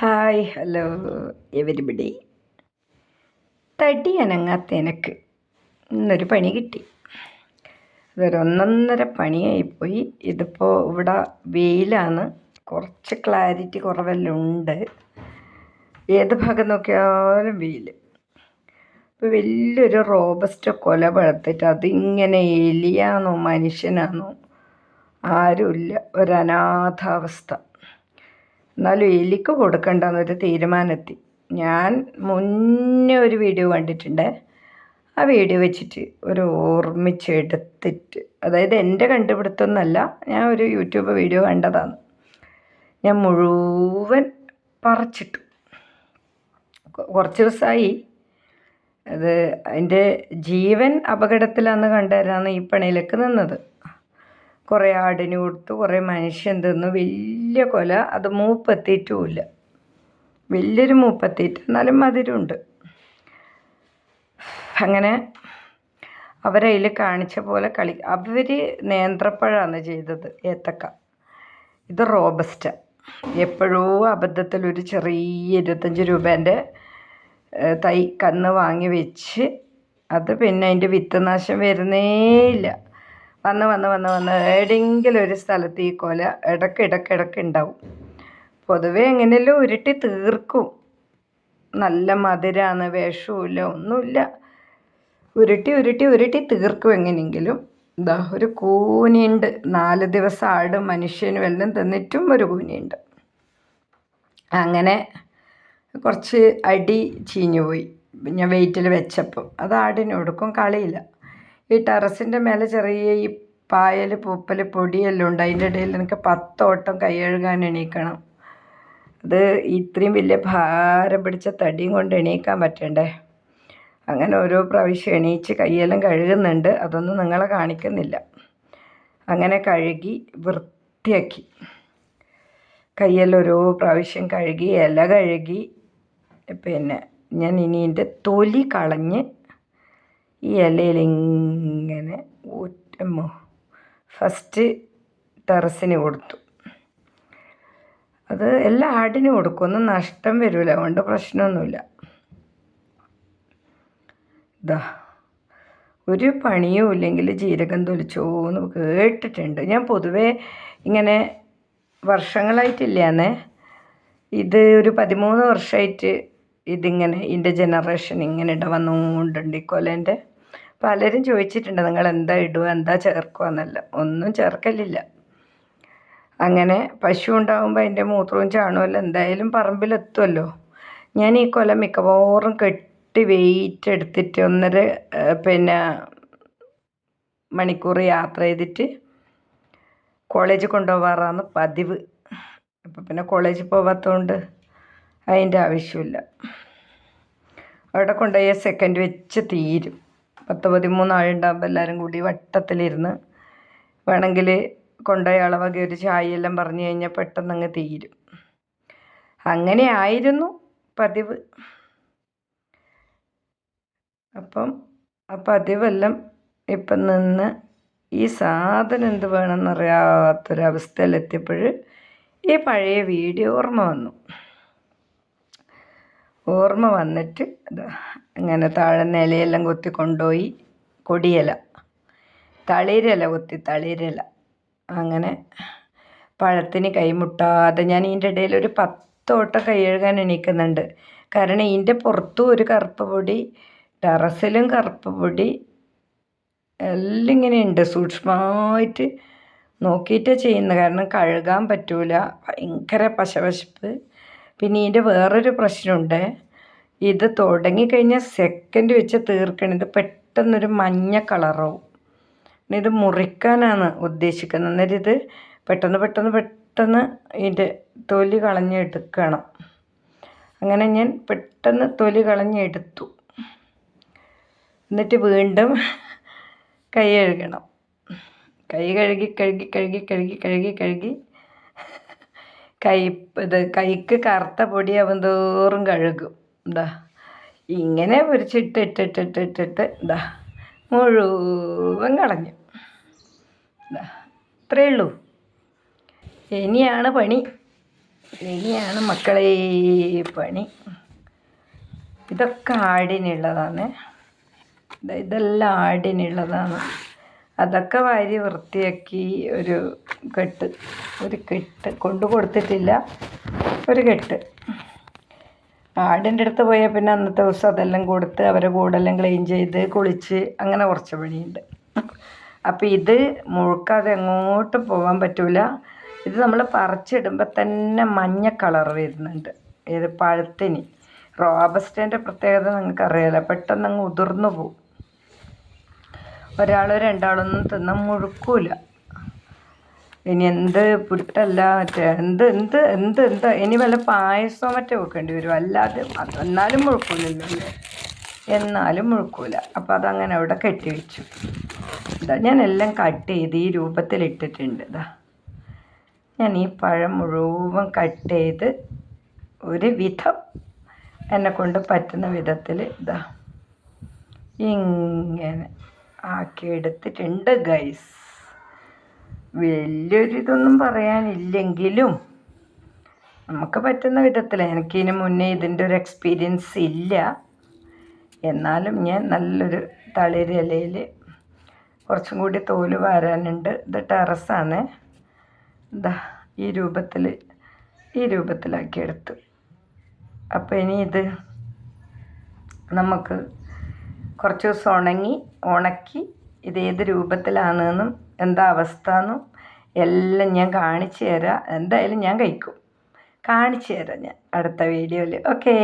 Hi hello everybody? തടി അനങ്ങാത്ത എനക്ക് ഇന്നൊരു പണി കിട്ടി. ഇതൊരു ഒന്നൊന്നര പണിയായിപ്പോയി. ഇതിപ്പോൾ ഇവിടെ വെയിലാണ്. കുറച്ച് ക്ലാരിറ്റി കുറവെല്ലാം ഉണ്ട്. ഏത് ഭാഗം നോക്കിയാലും വെയിൽ ഇപ്പോൾ വലിയൊരു റോബസ്റ്റ് കൊല പഴുത്തിട്ട് അതിങ്ങനെ എലിയാണോ മനുഷ്യനാണോ ആരുമില്ല. ഒരനാഥാവസ്ഥ. എന്നാലും എലിക്ക് കൊടുക്കണ്ടെന്നൊരു തീരുമാനമെത്തി ഞാൻ മുന്നേ ഒരു വീഡിയോ കണ്ടിട്ടുണ്ട്. ആ വീഡിയോ വെച്ചിട്ട് ഒരു ഓർമ്മിച്ചെടുത്തിട്ട് അതായത് എന്റെ കണ്ടുപിടുത്തമൊന്നുമല്ല ഞാൻ ഒരു യൂട്യൂബ് വീഡിയോ കണ്ടതാണ്. ഞാൻ മുഴുവൻ പറിച്ചിട്ടു. കുറച്ച് ദിവസമായി അത് അതിന്റെ ജീവൻ അപകടത്തിലാണെന്ന് കണ്ടുതരാന്ന് ഈ പണിയിലേക്ക് നിന്നത്. കുറേ ആടിന് കൊടുത്തു കുറേ മനുഷ്യൻ തിന്നു. വലിയ കൊല. അത് മൂപ്പെത്തിയിട്ടുമില്ല വലിയൊരു മൂപ്പെത്തിയിട്ട് എന്നാലും മധുരമുണ്ട്. അങ്ങനെ അവരതിൽ കാണിച്ച പോലെ കളി. അവർ നേന്ത്രപ്പഴമാണ് ചെയ്തത് ഏത്തക്ക. ഇത് റോബസ്റ്റ. എപ്പോഴോ അബദ്ധത്തിൽ ഒരു ചെറിയ ഇരുപത്തഞ്ച് രൂപേന്റെ തൈ കന്ന് വാങ്ങി വെച്ച് അത് പിന്നെ അതിന്റെ വിത്ത് നാശം വരുന്നേ ഇല്ല. വന്ന് വന്ന് വന്ന് വന്ന് എവിടെയെങ്കിലും ഒരു സ്ഥലത്ത് ഈ കൊല ഇടയ്ക്ക് ഇടയ്ക്ക് ഇടയ്ക്ക് ഉണ്ടാവും. പൊതുവേ എങ്ങനെയല്ലോ ഉരുട്ടി തീർക്കും. നല്ല മധുരമാണ് വിഷമില്ല ഒന്നുമില്ല. ഉരുട്ടി ഉരുട്ടി ഉരുട്ടി തീർക്കും എങ്ങനെയെങ്കിലും. ഇതാ ഒരു കൂനിയുണ്ട്. നാല് ദിവസം ആട് മനുഷ്യനും എല്ലാം തിന്നിട്ടും ഒരു കൂനിയുണ്ട്. അങ്ങനെ കുറച്ച് അടി ചീഞ്ഞു പോയി ഞാൻ വെയിറ്റിൽ വെച്ചപ്പം. അത് ആടിന് കൊടുക്കും കളിയില്ല. ഈ ടെറസിന്റെ മേലെ ചെറിയ ഈ പായൽ പൂപ്പൽ പൊടിയെല്ലാം ഉണ്ട്. അതിന്റെ ഇടയിൽ എനിക്ക് പത്തോട്ടം കൈ കഴുകാൻ എണീക്കണം. അത് ഇത്രയും വലിയ ഭാരം പിടിച്ച തടിയും കൊണ്ട് എണീക്കാൻ പറ്റണ്ടേ? അങ്ങനെ ഓരോ പ്രാവശ്യം എണീച്ച് കൈയെല്ലാം കഴുകുന്നുണ്ട്. അതൊന്നും നിങ്ങളെ കാണിക്കുന്നില്ല. അങ്ങനെ കഴുകി വൃത്തിയാക്കി. കൈയെല്ലാം ഓരോ പ്രാവശ്യം കഴുകി ഇല കഴുകി പിന്നെ ഞാൻ ഇനി എന്റെ തൊലി കളഞ്ഞ് ഈ ഇലയിൽ ഇങ്ങനെ ഊറ്റമ്മോ ഫസ്റ്റ് ടെറസിന് കൊടുത്തു. അത് എല്ലാ ആടിനും കൊടുക്കും. ഒന്നും നഷ്ടം വരില്ല അതുകൊണ്ട് പ്രശ്നമൊന്നുമില്ല. ഇതാ ഒരു പണിയും ഇല്ലെങ്കിൽ ജീരകം തൊലിച്ചോന്ന് കേട്ടിട്ടുണ്ട്. ഞാൻ പൊതുവേ ഇങ്ങനെ വർഷങ്ങളായിട്ടില്ലാന്നേ. ഇത് ഒരു പതിമൂന്ന് വർഷമായിട്ട് ഇതിങ്ങനെ ഇതിന്റെ ജനറേഷൻ ഇങ്ങനെ ഇട വന്നുകൊണ്ടുണ്ട് ഈ കൊലേന്റെ. പലരും ചോദിച്ചിട്ടുണ്ട് നിങ്ങൾ എന്താ ഇടുക എന്താ ചേർക്കുക എന്നല്ല. ഒന്നും ചേർക്കലില്ല. അങ്ങനെ പശു ഉണ്ടാകുമ്പോൾ അതിന്റെ മൂത്രവും ചാണകവും എന്തായാലും പറമ്പിലെത്തുമല്ലോ ഞാൻ ഈ കൊല മിക്കവാറും കെട്ടി വെയിറ്റ് എടുത്തിട്ട് ഒന്നര പിന്നെ മണിക്കൂർ യാത്ര ചെയ്തിട്ട് കോളേജിൽ കൊണ്ടുപോകാറാണ് പതിവ്. അപ്പം പിന്നെ കോളേജിൽ പോകാത്തതുകൊണ്ട് അതിന്റെ ആവശ്യമില്ല. അവിടെ കൊണ്ടുപോയ സെക്കൻഡ് വെച്ച് തീരും. പത്ത് പതിമൂന്ന് ആളുണ്ടാകുമ്പോൾ എല്ലാവരും കൂടി വട്ടത്തിലിരുന്ന് വേണമെങ്കിൽ കൊണ്ടുപോയ അളവകെ ഒരു ചായയെല്ലാം പറഞ്ഞു കഴിഞ്ഞാൽ പെട്ടെന്ന് അങ്ങ് തീരും. അങ്ങനെ ആയിരുന്നു പതിവ്. അപ്പം ആ പതിവെല്ലാം ഇപ്പം നിന്ന് ഈ സാധനം എന്ത് വേണമെന്നറിയാത്തൊരവസ്ഥയിലെത്തിയപ്പോൾ ഈ പഴയ വീഡിയോ ഓർമ്മ വന്നു. ഓർമ്മ വന്നിട്ട് ഇങ്ങനെ താഴെ നിലയെല്ലാം കൊത്തി കൊണ്ടുപോയി കൊടിയില. തളിരില കൊത്തി തളിരില. അങ്ങനെ പഴത്തിന് കൈമുട്ടാതെ ഞാൻ ഇതിന്റെ ഇടയിൽ ഒരു പത്തോട്ടം കഴുകാൻ എണീക്കുന്നുണ്ട്. കാരണം ഇതിന്റെ പുറത്തും ഒരു കറുപ്പ് പൊടി ടെറസിലും കറുപ്പ് പൊടി എല്ലാം ഇങ്ങനെയുണ്ട് സൂക്ഷ്മമായിട്ട് നോക്കിയിട്ടേ ചെയ്യുന്നത്. കാരണം കഴുകാൻ പറ്റൂല. ഭയങ്കര പശപശപ്പ് പിന്നെ ഇതിന്റെ വേറൊരു പ്രശ്നമുണ്ട്. ഇത് തുടങ്ങിക്കഴിഞ്ഞ സെക്കൻഡ് വെച്ച് തീർക്കണം. ഇത് പെട്ടെന്നൊരു മഞ്ഞ കളറാവും ഇത് മുറിക്കാനാണ് ഉദ്ദേശിക്കുന്നത്. അന്നേരം ഇത് പെട്ടെന്ന് പെട്ടെന്ന് പെട്ടെന്ന് ഇതിന്റെ തൊലി കളഞ്ഞെടുക്കണം. അങ്ങനെ ഞാൻ പെട്ടെന്ന് തൊലി കളഞ്ഞെടുത്തു. എന്നിട്ട് വീണ്ടും കൈ കഴുകണം. കൈ കഴുകി കഴുകി കഴുകി കഴുകി കഴുകി കഴുകി. കൈ ഇത് കൈക്ക് കറുത്ത പൊടിയാവും തോറും കഴുകും. എന്താ ഇങ്ങനെ പൊരിച്ചിട്ടിട്ടിട്ടിട്ടിട്ടിട്ട് എന്താ മുഴുവൻ കളഞ്ഞു. എന്താ ഉള്ളൂ. ഇനിയാണ് പണി. ഇനിയാണ് മക്കളെ പണി. ഇതൊക്കെ ആടിനുള്ളതാണ് ഇതെല്ലാം ആടിനുള്ളതാണ്. അതൊക്കെ വാരി വൃത്തിയാക്കി ഒരു കെട്ട് ഒരു കെട്ട് കൊണ്ടു കൊടുത്തിട്ടില്ല. ഒരു കെട്ട്. ആടിന്റെ അടുത്ത് പോയാൽ പിന്നെ അന്നത്തെ ദിവസം അതെല്ലാം കൊടുത്ത് അവരെ കൂടെല്ലാം ക്ലീൻ ചെയ്ത് കുളിച്ച് അങ്ങനെ കുറച്ച് പണിയുണ്ട്. അപ്പം ഇത് മുഴുക്കാതെ എങ്ങോട്ടും പോകാൻ പറ്റൂല. ഇത് നമ്മൾ പറിച്ചിടുമ്പോൾ തന്നെ മഞ്ഞ കളർ വരുന്നുണ്ട്. ഏത് പഴുത്തിന്. റോബസ്റ്റേന്റെ പ്രത്യേകത നിങ്ങൾക്ക് അറിയാലോ പെട്ടെന്ന് അങ്ങ് ഉതിർന്നു പോകും ഒരാളോ രണ്ടാളൊന്നും തിന്നാൻ മുഴുക്കൂല. ഇനി എന്ത് പുട്ടല്ല മറ്റേ എന്ത് എന്ത് എന്ത് എന്ത്? ഇനി വല്ല പായസമോ മറ്റോ വെക്കേണ്ടി വരും. അല്ലാതെ എന്നാലും മുഴുക്കൂലല്ലോ അല്ലേ? എന്നാലും മുഴുക്കൂല. അപ്പോൾ അതങ്ങനെ അവിടെ കെട്ടി വെച്ചു ഇതാ ഞാൻ എല്ലാം കട്ട് ചെയ്ത് ഈ രൂപത്തിൽ ഇട്ടിട്ടുണ്ട്. ഇതാ. ഞാൻ ഈ പഴം മുഴുവൻ കട്ട് ചെയ്ത് ഒരു വിധം എന്നെ കൊണ്ട് പറ്റുന്ന വിധത്തിൽ ഇതാ ഇങ്ങനെ ആക്കി എടുത്തിട്ടുണ്ട് ഗൈസ് വലിയൊരു ഇതൊന്നും പറയാനില്ലെങ്കിലും നമുക്ക് പറ്റുന്ന വിധത്തിൽ എനിക്കിതിന് മുന്നേ ഇതിന്റെ ഒരു എക്സ്പീരിയൻസ് ഇല്ല. എന്നാലും ഞാൻ നല്ലൊരു തളിരിലയിൽ കുറച്ചും കൂടി തോൽ വാരാനുണ്ട്. ഇത് ടെറസാണ്. ഇതാ ഈ രൂപത്തിൽ ഈ രൂപത്തിലാക്കി എടുത്തു അപ്പോൾ ഇനി ഇത് നമുക്ക് കുറച്ച് ദിവസം ഉണങ്ങി ഉണക്കി ഇത് ഏത് രൂപത്തിലാണെന്നും എന്താ അവസ്ഥ എന്നും എല്ലാം ഞാൻ കാണിച്ചു തരാം. എന്തായാലും ഞാൻ കഴിക്കും. കാണിച്ചു തരാം ഞാൻ അടുത്ത വീഡിയോയിൽ. ഓക്കേ.